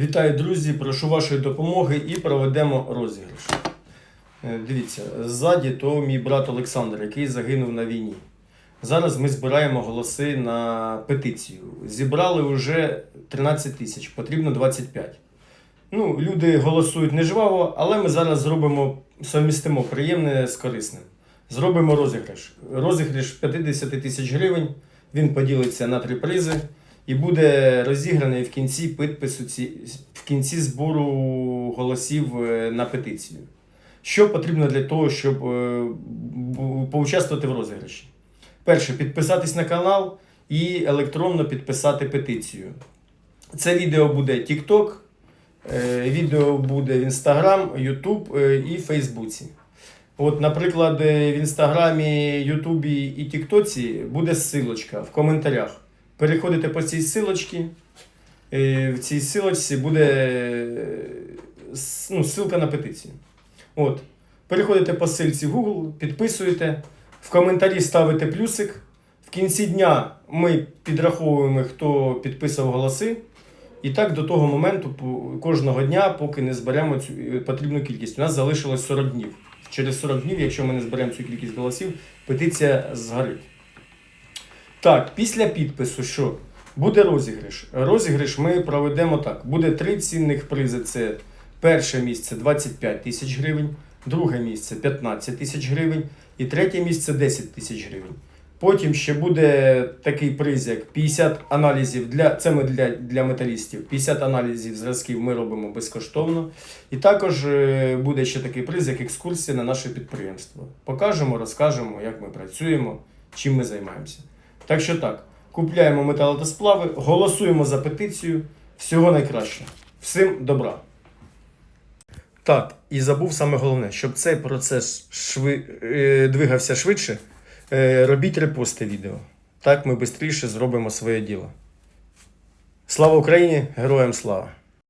Вітаю, друзі! Прошу вашої допомоги і проведемо розіграш. Е, Дивіться, ззаді то мій брат Олександр, який загинув на війні. Зараз ми збираємо голоси на петицію. Зібрали вже 13 тисяч, потрібно 25. Ну, люди голосують нежваво, але ми зараз зробимо совмістимо приємне з корисним. Зробимо розіграш. Розіграш 50 тисяч гривень. Він поділиться на три призи і буде розіграний в кінці підпису ці, в кінці збору голосів е, на петицію. Що потрібно для того, щоб е, поучаствувати в розіграші? Перше, підписатись на канал і електронно підписати петицію. Це відео буде TikTok, е, відео буде в Instagram, YouTube і Фейсбуці. От, наприклад, в Інстаграмі, Ютубі і Тіктоці буде ссылочка в коментарях. Переходите по цій ссылочці. е, В цій ссылочці буде е, с- ну, ссылка на петицію. От. Переходите по ссылці в Google, підписуєте, в коментарі ставите плюсик. В кінці дня ми підраховуємо, хто підписав голоси. І так до того моменту, по- кожного дня, поки не зберемо цю е, потрібну кількість. У нас залишилось 40 днів. Через 40 днів, якщо ми не зберемо цю кількість голосів, петиція згорить. Так, після підпису що? Буде розіграш. Розіграш ми проведемо так. Буде три цінних призи. Це перше місце 25 тисяч гривень, друге місце 15 тисяч гривень і третє місце 10 тисяч гривень. Потім ще буде такий приз, як 50 аналізів для це ми для, для металістів. 50 аналізів зразків ми робимо безкоштовно. І також е, буде ще такий приз, як екскурсія на наше підприємство. Покажемо, розкажемо, як ми працюємо, чим ми займаємося. Так що так, купляємо метал та сплави, голосуємо за петицію. Всього найкращого. Всім добра. Так, і забув саме головне, щоб цей процес шви... е, двигався швидше, е, робіть репости відео. Так ми швидше зробимо своє діло. Слава Україні! Героям слава!